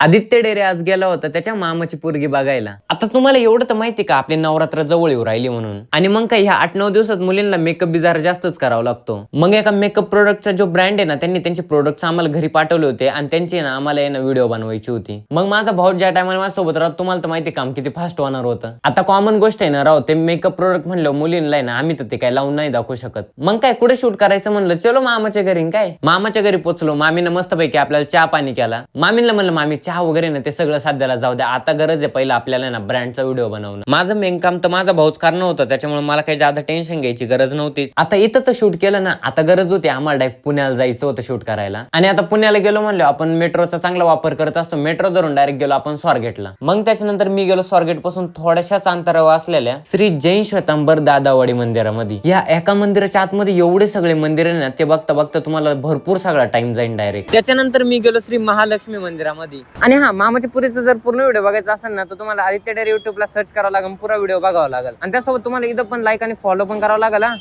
आदित्य डेरे आज गेला होता त्याच्या मामाची पोरगी बघायला. आता तुम्हाला एवढं तर माहिती का आपली नवरात्र जवळ येऊ राहिली म्हणून? आणि मग काय ह्या आठ नऊ दिवसात मुलींना मेकअप बी जास्तच करावा लागतो. मग एका मेकअप प्रोडक्टचा जो ब्रँड आहे ना त्यांनी त्यांचे प्रोडक्ट्स आम्हाला घरी पाठवले होते आणि त्यांची ना आम्हाला यांना ना व्हिडिओ बनवायची होती. मग माझा भाऊ ज्या टायमाला माझ्यासोबत राहत तुम्हाला तर माहिती काम किती फास्ट होणार होतं. आता कॉमन गोष्ट आहे ना राव ते मेकअप प्रोडक्ट म्हणलं मुलींना आहे ना आम्ही तर ते काय लावून नाही दाखवू शकत. मग काय कुठे शूट करायचं म्हणलं चलो मामाच्या घरी काय? मामाच्या घरी पोचलो मामीनं मस्तपैकी आपल्याला चहा पाणी केला. मामीला म्हणलं मामी चहा वगैरे ना ते सगळं सध्याला जाऊ द्या. आता गरज आहे पहिला आपल्याला ना ब्रँडचा व्हिडिओ बनवणं. माझं मेन काम तर माझा भाऊच कारण होतं त्याच्यामुळे मला काही जादा टेन्शन घ्यायची गरज नव्हती. आता इथं तर शूट केलं ना आता गरज होती आम्हाला डायरेक्ट पुण्याला जायचं होतं शूट करायला. आणि आता पुण्याला गेलो म्हणलो आपण मेट्रोचा चांगला वापर करत असतो मेट्रो धरून डायरेक्ट गेलो आपण स्वारगेटला. मग त्याच्यानंतर मी गेलो स्वारगेटपासून थोड्याशाच अंतरावर असलेल्या श्री जैन श्वेतांबर दादावाडी मंदिरामध्ये. या एका मंदिराच्या आतमध्ये एवढे सगळे मंदिर आहे ना ते बघता बघता तुम्हाला भरपूर सगळा टाइम जाईल डायरेक्ट त्याच्यानंतर मी गेलो श्री महालक्ष्मी मंदिरामध्ये. आणि हा मामाच्या पुरीचा जर पूर्ण व्हिडिओ बघायचा असेल ना तर तुम्हाला आदित्य डेअर युट्यूबला सर्च करावं लागेल पुरा व्हिडिओ बघावा लागेल. आणि त्यासोबत तुम्हाला इथं पण लाईक आणि फॉलो पण करावं लागेल हा.